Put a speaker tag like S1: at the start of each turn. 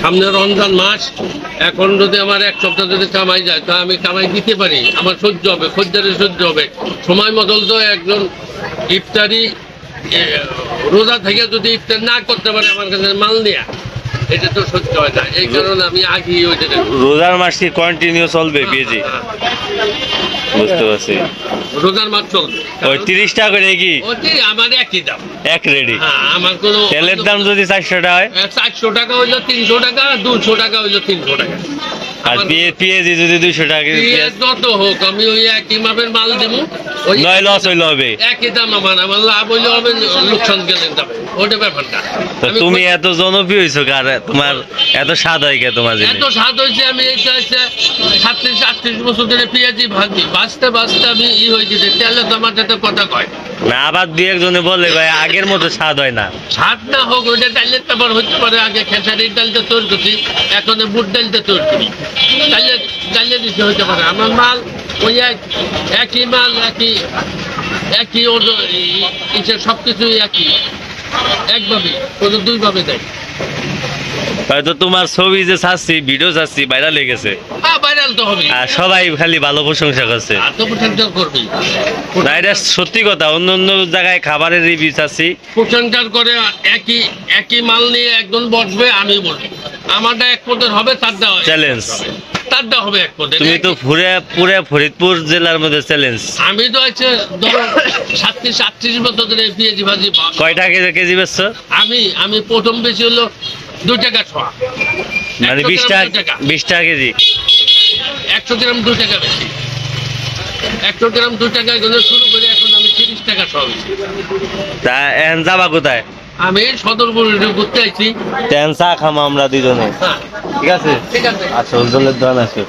S1: সামনে রমজান মাস, এখন যদি আমার এক সপ্তাহ যদি কামাই যায়, তা আমি কামাই দিতে পারি। আমার সহ্য হবে খদ্দারে সহ্য হবে। সময় মতল তো একজন ইফতারি রোজা থেকে যদি ইফতার না করতে পারে, আমার কাছে মাল নেয়া। এটা তো সহ্য হয় না এই কারণে আমি আগে ওইটা
S2: রোজার মাস কি কন্টিনিউ চলবে পিএজি
S1: হ্যাঁ,
S2: বুঝতে পারছি।
S1: রোজার মাস চলবে।
S2: ওই তিরিশ টাকা করে কি?
S1: আমার একই দাম।
S2: এক রেডি
S1: হ্যাঁ আমার কোনো
S2: তেলের দাম যদি চারশো টাকা হয়
S1: চারশো টাকা হইল তিনশো টাকা দুশো টাকা হইল তিনশো টাকা।
S2: আর পিএজি যদি দুইশো টাকা কেজি
S1: পেঁয়াজ
S2: পেঁয়াজ
S1: যত হোক আমি ওই একই মাপের মাল দেবো
S2: নয় লস হইলে হবে।
S1: একই দাম আমার। আমার লাভ হইলে হবে লোকসান গেলে যাবে ওটা ব্যাপারটা।
S2: তুমি এত জনপ্রিয় হয়েছো কার? তোমার এত স্বাদ হয় কে তোমার
S1: এত স্বাদ হয়েছে আমি এইটা হচ্ছে সাতত্রিশ আটত্রিশ বছর ধরে পেঁয়াজি ভাজি বাঁচতে বাঁচতে আমি ই হয়ে গেছে। তেলে তো আমার যাতে কথা কয়।
S2: না আবার একজনে বলে ভাই আগের মতো স্বাদ হয় না।
S1: স্বাদ না হোক ওইটা ডালের ব্যাপার হতে পারে আগে খেসারির ডালটা তৈরি করছি এখন বুট ডালটা তৈরি করি ডালে ডালে দিতে হতে পারে। আমার মাল ওই এক একই মাল একই একই ওজন সব কিছুই একই। একভাবে কোনো দুইভাবে দেয়।
S2: হয়তো তোমার ছবি যে ছাড়ছি ভিডিও ছাড়ছি ভাইরাল গেছে
S1: হ্যাঁ ভাইরাল তো হবে।
S2: আর সবাই খালি ভালো প্রশংসা করছে।
S1: আত্মপ্রশংসা করবি
S2: না এটা সত্যি কথা অন্য অন্য জায়গায় খাবারের রিভিউ চাচ্ছি
S1: প্রশংসা করে একই একই মাল নিয়ে একজন বসবে আমি বলব আমারটা এক পদের হবে হবে
S2: চ্যালেঞ্জ
S1: তারটা হবে এক পদের।
S2: তুমি তো পুরে পুরে ফরিদপুর জেলার মধ্যে চ্যালেঞ্জ
S1: আমি তো হচ্ছে ধরো সাতত্রিশ আটত্রিশ বছর ধরে পেঁয়াজি ভাজি
S2: কয় টাকা কেজি বেচছো?
S1: আমি আমি প্রথম বেশি হলো দু টাকা ছোয়া।
S2: মানে বিশ টাকা। বিশ টাকা কেজি।
S1: একশো গ্রাম দু টাকা বেশি। একশো গ্রাম দু টাকা শুরু করে এখন আমি তিরিশ টাকা বেশি
S2: তা এখন যাবা কোথায়?
S1: আমি সদরপুর ঘুরতে আইছি
S2: ট্যান্সা খামা খামো আমরা দুজনে।
S1: হ্যাঁ।
S2: ঠিক আছে?
S1: ঠিক আছে।
S2: আচ্ছা ওজনের দোকান আছে